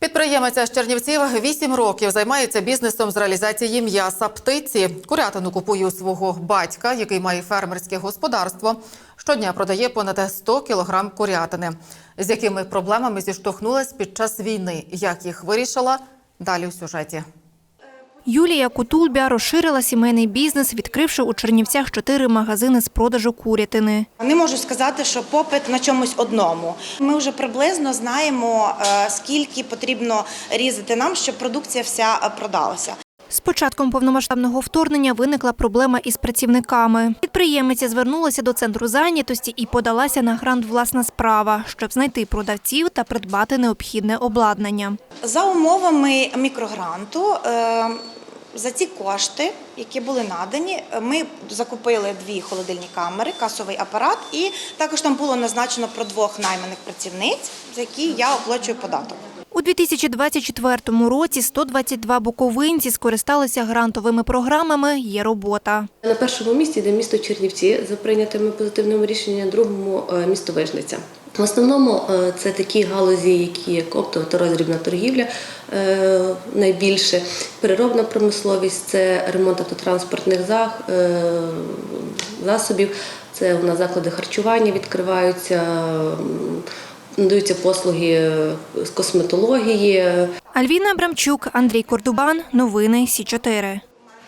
Підприємиця з Чернівців 8 років займається бізнесом з реалізації м'яса птиці. Курятину купує у свого батька, який має фермерське господарство. Щодня продає понад 100 кілограм курятини. З якими проблемами зіштовхнулась під час війни? Як їх вирішила? Далі у сюжеті. Юлія Кутульбя розширила сімейний бізнес, відкривши у Чернівцях чотири магазини з продажу курятини. Не можу сказати, що попит на чомусь одному. Ми вже приблизно знаємо, е, скільки потрібно різати нам, щоб продукція вся е, продалася. З початком повномасштабного вторгнення виникла проблема із працівниками. Підприємиця звернулася до центру зайнятості і подалася на грант власна справа, щоб знайти продавців та придбати необхідне обладнання. За умовами мікрогранту. За ці кошти, які були надані, ми закупили дві холодильні камери, касовий апарат, і також там було назначено про двох найманих працівниць, за які я оплачую податок. У 2024 році 122 буковинці скористалися грантовими програмами «Є робота». На першому місці йде місто Чернівці за прийнятими позитивними рішеннями, другому е, місто Вижниця. В основному е, це такі галузі, які як оптова та роздрібна торгівля е, найбільше, переробна промисловість, це ремонт автотранспортних засобів, це у нас заклади харчування відкриваються, надаються послуги з косметології, Альвіна Абрамчук, Андрій Кордубан. Новини Сі 4